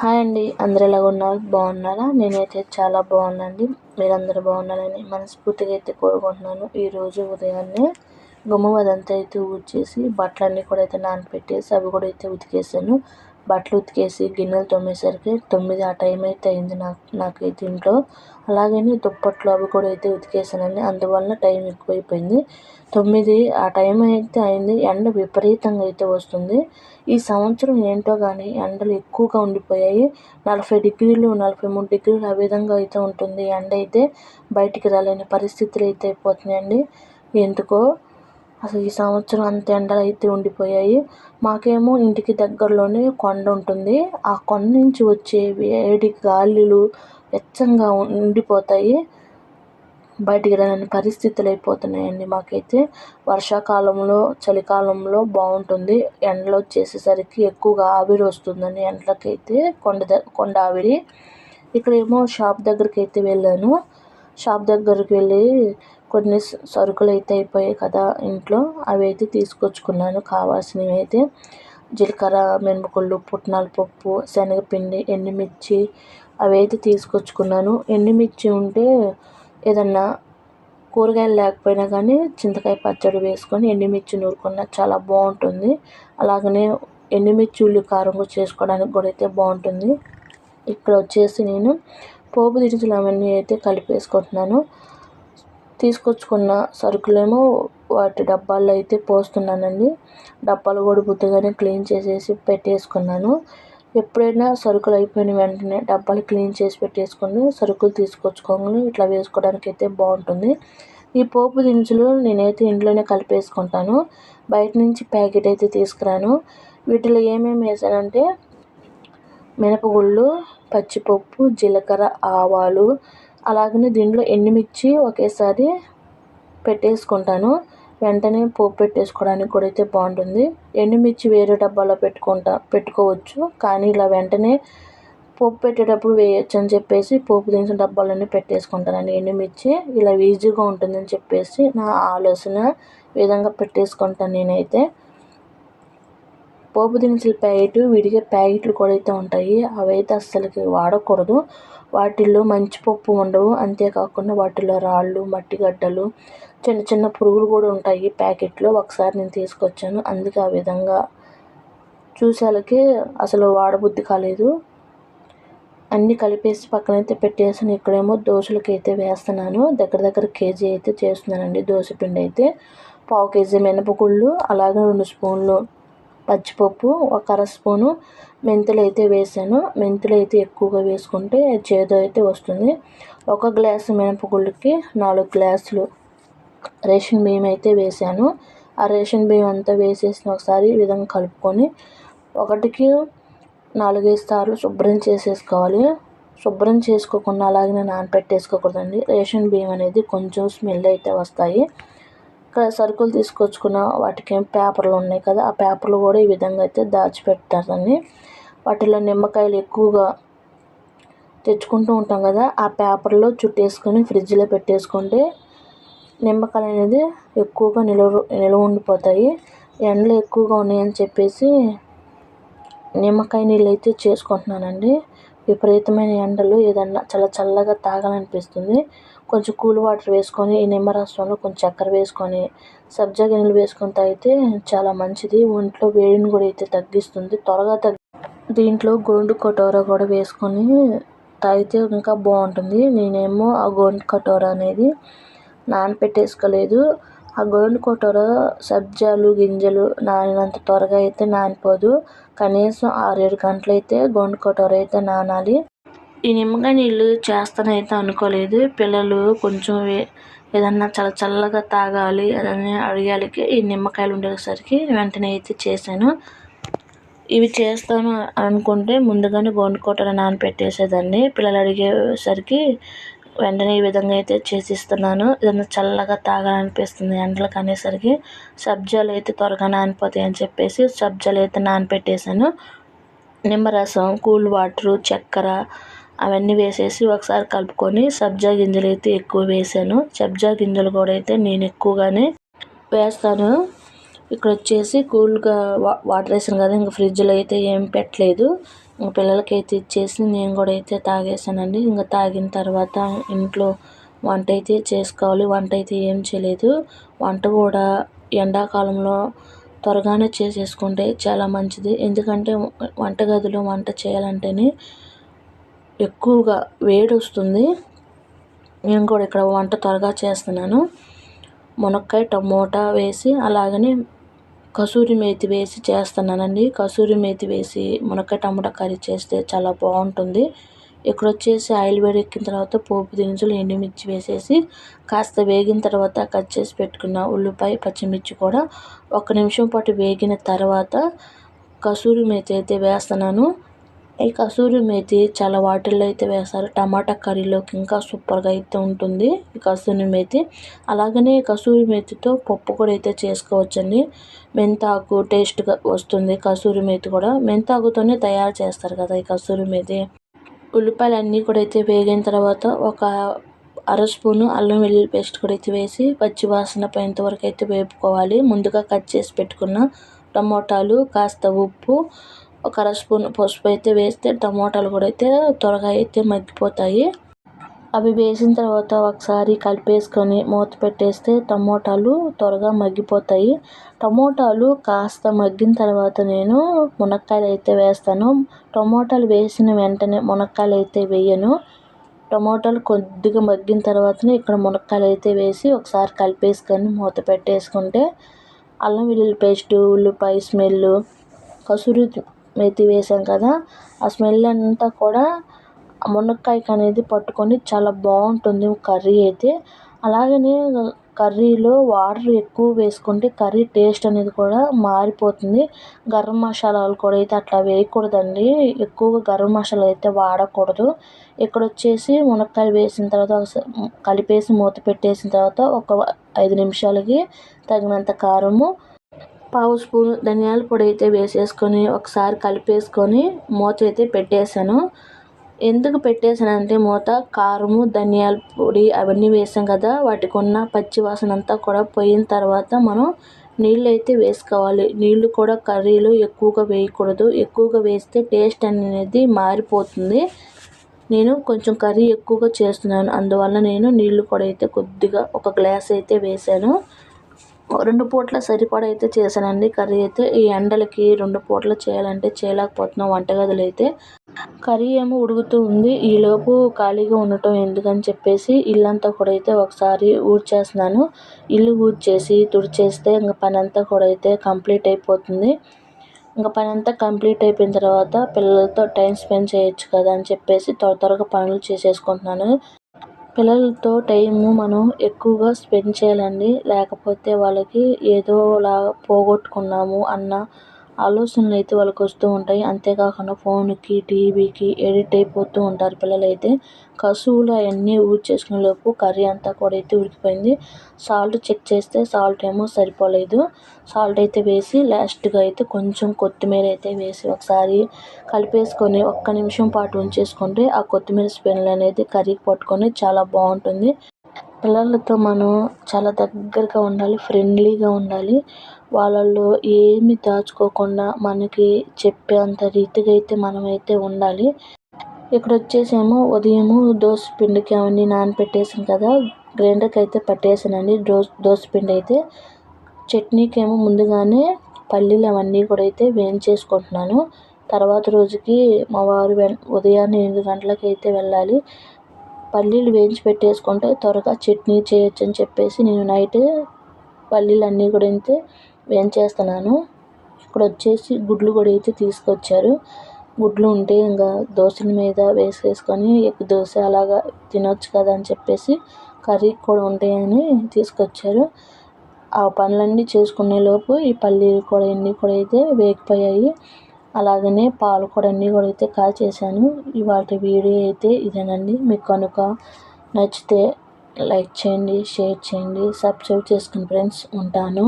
Hi అండి. అందరు ఎలా ఉన్నారు? బాగున్నారా? నేనైతే చాలా బాగున్నాండి మీరందరూ బాగున్నారని మనస్ఫూర్తిగా అయితే కోరుకుంటున్నాను. ఈరోజు ఉదయాన్నే గుమ్మం అదంతా అయితే ఊడ్చేసి బట్టలన్నీ కూడా అయితే నానపెట్టేసి అవి కూడా అయితే ఉతికేసాను. బట్టలు ఉతికేసి గిన్నెలు తోమేసరికి తొమ్మిది ఆ టైం అయితే అయింది నాకు నాకైతే ఇంట్లో. అలాగని దుప్పట్లు అవి కూడా అయితే ఉతికేసానండి అందువల్ల టైం ఎక్కువైపోయింది. తొమ్మిది ఆ టైం అయితే అయింది. ఎండ విపరీతంగా అయితే వస్తుంది. ఈ సంవత్సరం ఏంటో కానీ ఎండలు ఎక్కువగా ఉండిపోయాయి. నలభై డిగ్రీలు నలభై మూడు డిగ్రీలు ఆ విధంగా అయితే ఉంటుంది. ఎండ అయితే బయటికి రాలేని పరిస్థితులు అయితే అయిపోతున్నాయండి. ఎందుకో అసలు ఈ సంవత్సరం అంత ఎండలు అయితే ఉండిపోయాయి. మాకేమో ఇంటికి దగ్గరలోనే కొండ ఉంటుంది. ఆ కొండ నుంచి వచ్చే వేడి గాలులు వెచ్చంగా ఉండిపోతాయి. బయటికి రాని పరిస్థితులు అయిపోతున్నాయండి మాకైతే. వర్షాకాలంలో చలికాలంలో బాగుంటుంది. ఎండలు వచ్చేసేసరికి ఎక్కువగా ఆవిరి వస్తుందని ఎండలకైతే కొండ కొండ ఆవిరి. ఇక్కడేమో షాప్ దగ్గరికి అయితే వెళ్ళాను. షాప్ దగ్గరికి వెళ్ళి కొన్ని సరుకులు అయితే అయిపోయాయి కదా ఇంట్లో. అవి అయితే తీసుకొచ్చుకున్నాను. కావాల్సినవి అయితే జీలకర్ర మినపగుళ్ళు పుట్నాల పప్పు శనగపిండి ఎండుమిర్చి అవి అయితే తీసుకొచ్చుకున్నాను. ఎండుమిర్చి ఉంటే ఏదన్నా కూరగాయలు లేకపోయినా కానీ చింతకాయ పచ్చడి వేసుకొని ఎండుమిర్చి నూరుకున్న చాలా బాగుంటుంది. అలాగనే ఎండుమిర్చి ఉల్లి కారం చేసుకోవడానికి కూడా అయితే బాగుంటుంది. ఇక్కడ వచ్చేసి నేను పోపు దినుసులు అవన్నీ అయితే కలిపేసుకుంటున్నాను. తీసుకొచ్చుకున్న సరుకులేమో వాటి డబ్బాల్లో అయితే పోస్తున్నానండి. డబ్బాలు కూడా బుద్ధిగానే క్లీన్ చేసేసి పెట్టేసుకున్నాను. ఎప్పుడైనా సరుకులు అయిపోయిన వెంటనే డబ్బాలు క్లీన్ చేసి పెట్టేసుకొని సరుకులు తీసుకొచ్చుకోగానే ఇట్లా వేసుకోవడానికి అయితే బాగుంటుంది. ఈ పోపు దినుసులు నేనైతే ఇంట్లోనే కలిపేసుకుంటాను. బయట నుంచి ప్యాకెట్ అయితే తీసుకురాను. వీటిలో ఏమేమి వేసానంటే మినపగుళ్ళు పచ్చిపప్పు జీలకర్ర ఆవాలు అలాగనే దీంట్లో ఎండుమిర్చి ఒకేసారి పెట్టేసుకుంటాను. వెంటనే పోపు పెట్టేసుకోవడానికి కూడా అయితే బాగుంటుంది. ఎండుమిర్చి వేరే డబ్బాలో పెట్టుకుంటా పెట్టుకోవచ్చు. కానీ ఇలా వెంటనే పోపు పెట్టేటప్పుడు వేయచ్చు అని చెప్పేసి పోపు దినుసుల డబ్బాలన్నీ పెట్టేసుకుంటానండి ఎండుమిర్చి. ఇలా ఈజీగా ఉంటుందని చెప్పేసి నా ఆలోచన విధంగా పెట్టేసుకుంటాను నేనైతే. పోపు దినుసుల ప్యాకెట్ విడిగా ప్యాకెట్లు కూడా అయితే ఉంటాయి. అవి అయితే అస్సలకి వాడకూడదు. వాటిల్లో మంచి పప్పు ఉండవు. అంతేకాకుండా వాటిలో రాళ్ళు మట్టి గడ్డలు చిన్న చిన్న పురుగులు కూడా ఉంటాయి ప్యాకెట్లో. ఒకసారి నేను తీసుకొచ్చాను. అందుకే ఆ విధంగా చూసేలకి అసలు వాడబుద్ధి కాలేదు. అన్నీ కలిపేసి పక్కనైతే పెట్టేసాను. ఇక్కడేమో దోశలకి అయితే వేస్తున్నాను. దగ్గర దగ్గర కేజీ అయితే చేస్తున్నానండి దోశ పిండి అయితే. పావు కేజీ మినపగుళ్ళు అలాగే రెండు స్పూన్లు పచ్చిపప్పు ఒక అర స్పూను మెంతులు అయితే వేసాను. మెంతులు అయితే ఎక్కువగా వేసుకుంటే చేదు అయితే వస్తుంది. ఒక గ్లాసు మినపగుళ్ళకి నాలుగు గ్లాసులు రేషన్ బియ్యం అయితే వేసాను. ఆ రేషన్ బియ్యం అంతా వేసేసిన ఒకసారి ఈ విధంగా కలుపుకొని ఒకటికి నాలుగైదు సార్లు శుభ్రం చేసేసుకోవాలి. శుభ్రం చేసుకోకుండా అలాగే నానపెట్టేసుకోకూడదండి. రేషన్ బియ్యం అనేది కొంచెం స్మెల్ అయితే వస్తాయి. సరుకులు తీసుకొచ్చుకున్న వాటికి పేపర్లు ఉన్నాయి కదా ఆ పేపర్లు కూడా ఈ విధంగా అయితే దాచిపెడతారని వాటిలో నిమ్మకాయలు ఎక్కువగా తెచ్చుకుంటూ ఉంటాం కదా ఆ పేపర్లో చుట్టేసుకొని ఫ్రిడ్జ్లో పెట్టేసుకుంటే నిమ్మకాయలు అనేది ఎక్కువగా నిలువ నిలువ ఉండిపోతాయి. ఎండలు ఎక్కువగా ఉన్నాయని చెప్పేసి నిమ్మకాయ నీళ్ళు అయితే చేసుకుంటున్నానండి. విపరీతమైన ఎండలు ఏదన్నా చాలా చల్లగా తాగాలనిపిస్తుంది. కొంచెం కూల్ వాటర్ వేసుకొని ఈ నిమ్మరసంలో కొంచెం చక్కెర వేసుకొని సబ్జా గింజలు వేసుకొని తాగితే చాలా మంచిది. ఒంట్లో వేడిని కూడా అయితే తగ్గిస్తుంది. త్వరగా తగ్గి దీంట్లో గోండు కటోరా కూడా వేసుకొని తాగితే ఇంకా బాగుంటుంది. నేనేమో ఆ గోండు కటోరా అనేది నానపెట్టేసుకోలేదు. ఆ గోండు కటోరా సబ్జాలు గింజలు నానినంత త్వరగా అయితే నానిపోదు. కనీసం ఆరేడు గంటలు అయితే గోండు అయితే నానాలి. ఈ నిమ్మకాయ నీళ్ళు చేస్తానైతే అనుకోలేదు. పిల్లలు కొంచెం ఏదన్నా చాలా చల్లగా తాగాలి అని అడిగాలికి. ఈ నిమ్మకాయలు ఉండేసరికి వెంటనే అయితే చేశాను. ఇవి చేస్తాను అనుకుంటే ముందుగానే గోండుకోటలో నానపెట్టేసేదాన్ని. పిల్లలు అడిగేసరికి వెంటనే ఈ విధంగా అయితే చేసిస్తున్నాను. ఏదన్నా చల్లగా తాగాలనిపిస్తుంది. ఎండలకు అనేసరికి సబ్జాలు అయితే త్వరగా నానిపోతాయి అని చెప్పేసి సబ్జాలు అయితే నానపెట్టేసాను నిమ్మరసం కూల్ వాటరు చక్కెర అవన్నీ వేసేసి ఒకసారి కలుపుకొని సబ్జా గింజలు అయితే ఎక్కువ వేసాను సబ్జా గింజలు కూడా అయితే నేను ఎక్కువగానే వేస్తాను. ఇక్కడ వచ్చేసి కూల్గా వాటర్ వేసాను కదా ఇంకా ఫ్రిడ్జ్లో అయితే ఏం పెట్టలేదు. పిల్లలకైతే ఇచ్చేసి నేను కూడా అయితే తాగేసానండి ఇంకా తాగిన తర్వాత ఇంట్లో వంట అయితే చేసుకోవాలి. వంట అయితే ఏం చేయలేదు. వంట కూడా ఎండాకాలంలో త్వరగానే చేసేసుకుంటే చాలా మంచిది. ఎందుకంటే వంటగదిలో వంట చేయాలంటేనే ఎక్కువగా వేడి వస్తుంది. నేను కూడా ఇక్కడ వంట త్వరగా చేస్తున్నాను. మునక్కాయ టమోటా వేసి అలాగనే కసూరి మేతి వేసి చేస్తున్నానండి. కసూరి మేతి వేసి మునక్కాయ టమాటా కర్రీ చేస్తే చాలా బాగుంటుంది. ఇక్కడ వచ్చేసి ఆయిల్ వేడెక్కిన తర్వాత పోపు దినుసులు ఎండుమిర్చి వేసేసి కాస్త వేగిన తర్వాత కట్ చేసి పెట్టుకున్న ఉల్లిపాయ పచ్చిమిర్చి కూడా ఒక నిమిషం పాటు వేగిన తర్వాత కసూరి మేతి అయితే వేస్తున్నాను. ఈ కసూరి మేతి చాలా వాటిల్లో అయితే వేస్తారు. టమాటా కర్రీలోకి ఇంకా సూపర్గా అయితే ఉంటుంది ఈ కసూరి మేతి. అలాగనే కసూరి మేతితో పప్పు కూడా అయితే చేసుకోవచ్చండి. మెంతాకు టేస్ట్గా వస్తుంది కసూరి మేతి కూడా. మెంతాకుతోనే తయారు చేస్తారు కదా ఈ కసూరి మేతి. ఉల్లిపాయలు అన్నీ కూడా అయితే వేగిన తర్వాత ఒక అర స్పూను అల్లం వెల్లుల్లి పేస్ట్ కూడా అయితే వేసి పచ్చి వాసన పోయేంత వరకు అయితే వేపుకోవాలి. ముందుగా కట్ చేసి పెట్టుకున్న టమోటాలు కాస్త ఉప్పు ఒక అర స్పూన్ పసుపు అయితే వేస్తే టమోటాలు కూడా అయితే త్వరగా అయితే మగ్గిపోతాయి. అవి వేసిన తర్వాత ఒకసారి కలిపేసుకొని మూత పెట్టేస్తే టమోటాలు త్వరగా మగ్గిపోతాయి. టమోటాలు కాస్త మగ్గిన తర్వాత నేను మునక్కాయలు అయితే వేస్తాను. టమోటాలు వేసిన వెంటనే మునక్కాయలు అయితే వేయను. టమోటాలు కొద్దిగా మగ్గిన తర్వాతనే ఇక్కడ మునక్కాయలు అయితే వేసి ఒకసారి కలిపేసుకొని మూత పెట్టేసుకుంటే అల్లం వెల్లుల్లి పేస్టు ఉల్లిపాయ స్మెల్ కసూరి మెతి వేసాం కదా. ఆ స్మెల్ అంతా కూడా మునక్కాయకి అనేది పట్టుకొని చాలా బాగుంటుంది కర్రీ అయితే. అలాగనే కర్రీలో వాటర్ ఎక్కువ వేసుకుంటే కర్రీ టేస్ట్ అనేది కూడా మారిపోతుంది. గరం మసాలాలు కూడా అయితే అట్లా వేయకూడదండి. ఎక్కువగా గరం మసాలా అయితే వాడకూడదు. ఇక్కడ వచ్చేసి మునక్కాయలు వేసిన తర్వాత కలిపేసి మూత పెట్టేసిన తర్వాత ఒక ఐదు నిమిషాలకి తగినంత కారము పావు స్పూన్ ధనియాల పొడి అయితే వేసేసుకొని ఒకసారి కలిపేసుకొని మూత అయితే పెట్టేశాను. ఎందుకు పెట్టేసానంటే మూత కారము ధనియాల పొడి అవన్నీ వేసాం కదా వాటికి ఉన్న పచ్చి వాసన అంతా కూడా పోయిన తర్వాత మనం నీళ్ళు అయితే వేసుకోవాలి. నీళ్ళు కూడా కర్రీలో ఎక్కువగా వేయకూడదు. ఎక్కువగా వేస్తే టేస్ట్ అనేది మారిపోతుంది. నేను కొంచెం కర్రీ ఎక్కువగా చేస్తున్నాను. అందువల్ల నేను నీళ్ళు కూడా అయితే కొద్దిగా ఒక గ్లాస్ అయితే వేసాను. రెండు పూట్ల సరిపడా అయితే చేశానండి. కర్రీ అయితే ఈ ఎండలకి రెండు పూటలు చేయాలంటే చేయలేకపోతున్నాం వంటగదిలో అయితే. కర్రీ ఏమో ఉడుకుతూ ఉంది. ఈలోపు ఖాళీగా ఉండటం ఎందుకని చెప్పేసి ఇల్లంతా కూడా అయితే ఒకసారి ఊడ్చేస్తున్నాను. ఇల్లు ఊడ్చేసి తుడిచేస్తే ఇంకా పని అంతా కూడా అయితే కంప్లీట్ అయిపోతుంది. ఇంకా పని అంతా కంప్లీట్ అయిపోయిన తర్వాత పిల్లలతో టైం స్పెండ్ చేయొచ్చు కదా అని చెప్పేసి త్వర త్వరగా పనులు చేసేసుకుంటున్నాను. పిల్లలతో టైము మనం ఎక్కువగా స్పెండ్ చేయాలండి. లేకపోతే వాళ్ళకి ఏదోలా పోగొట్టుకున్నాము అన్న ఆలోచనలు అయితే వాళ్ళకి వస్తూ ఉంటాయి. అంతేకాకుండా ఫోన్కి టీవీకి ఎడిట్ అయిపోతూ ఉంటారు పిల్లలైతే. కసువులు అవన్నీ ఊడ్చేసుకునే లోపు కర్రీ అంతా కూడా అయితే ఉడికిపోయింది. సాల్ట్ చెక్ చేస్తే సాల్ట్ ఏమో సరిపోలేదు. సాల్ట్ అయితే వేసి లాస్ట్గా అయితే కొంచెం కొత్తిమీర అయితే వేసి ఒకసారి కలిపేసుకొని ఒక్క నిమిషం పాటు ఉంచేసుకుంటే ఆ కొత్తిమీర స్మెల్ అనేది కర్రీకి పట్టుకొని చాలా బాగుంటుంది. పిల్లలతో మనం చాలా దగ్గరగా ఉండాలి ఫ్రెండ్లీగా ఉండాలి. వాళ్ళల్లో ఏమి దాచుకోకుండా మనకి చెప్పేంత రీతిగా అయితే మనమైతే ఉండాలి. ఇక్కడ వచ్చేసేమో ఉదయము దోశ పిండికి అవన్నీ నానపెట్టేసాను కదా గ్రైండర్కి అయితే పట్టేసానండి దోశ దోశ పిండి అయితే. చట్నీకి ఏమో ముందుగానే పల్లీలు అవన్నీ కూడా అయితే వేయించేసుకుంటున్నాను. తర్వాత రోజుకి మా వారు ఉదయాన్నే ఎనిమిది గంటలకు అయితే వెళ్ళాలి. పల్లీలు వేయించి పెట్టేసుకుంటే త్వరగా చట్నీ చేయొచ్చు అని చెప్పేసి నేను నైట్ పల్లీలు అన్నీ కూడా అయితే వేయించేస్తున్నాను. ఇక్కడ వచ్చేసి గుడ్లు కూడా అయితే తీసుకొచ్చారు. గుడ్లు ఉంటే ఇంకా దోశల మీద వేసేసుకొని ఎగ్ దోశ అలాగా తినొచ్చు కదా అని చెప్పేసి కర్రీ కూడా ఉంటాయని తీసుకొచ్చారు. ఆ పనులన్నీ చేసుకునే లోపు ఈ పల్లీలు కూడా ఇన్ని కూడా అయితే వేగిపోయాయి. అలాగనే పాలు కూడా అన్నీ కూడా అయితే కాచేసాను ఇవాటి వీడియో అయితే ఇదేనండి. మీకు కనుక నచ్చితే లైక్ చేయండి షేర్ చేయండి సబ్స్క్రైబ్ చేసుకుని ఫ్రెండ్స్ ఉంటాను.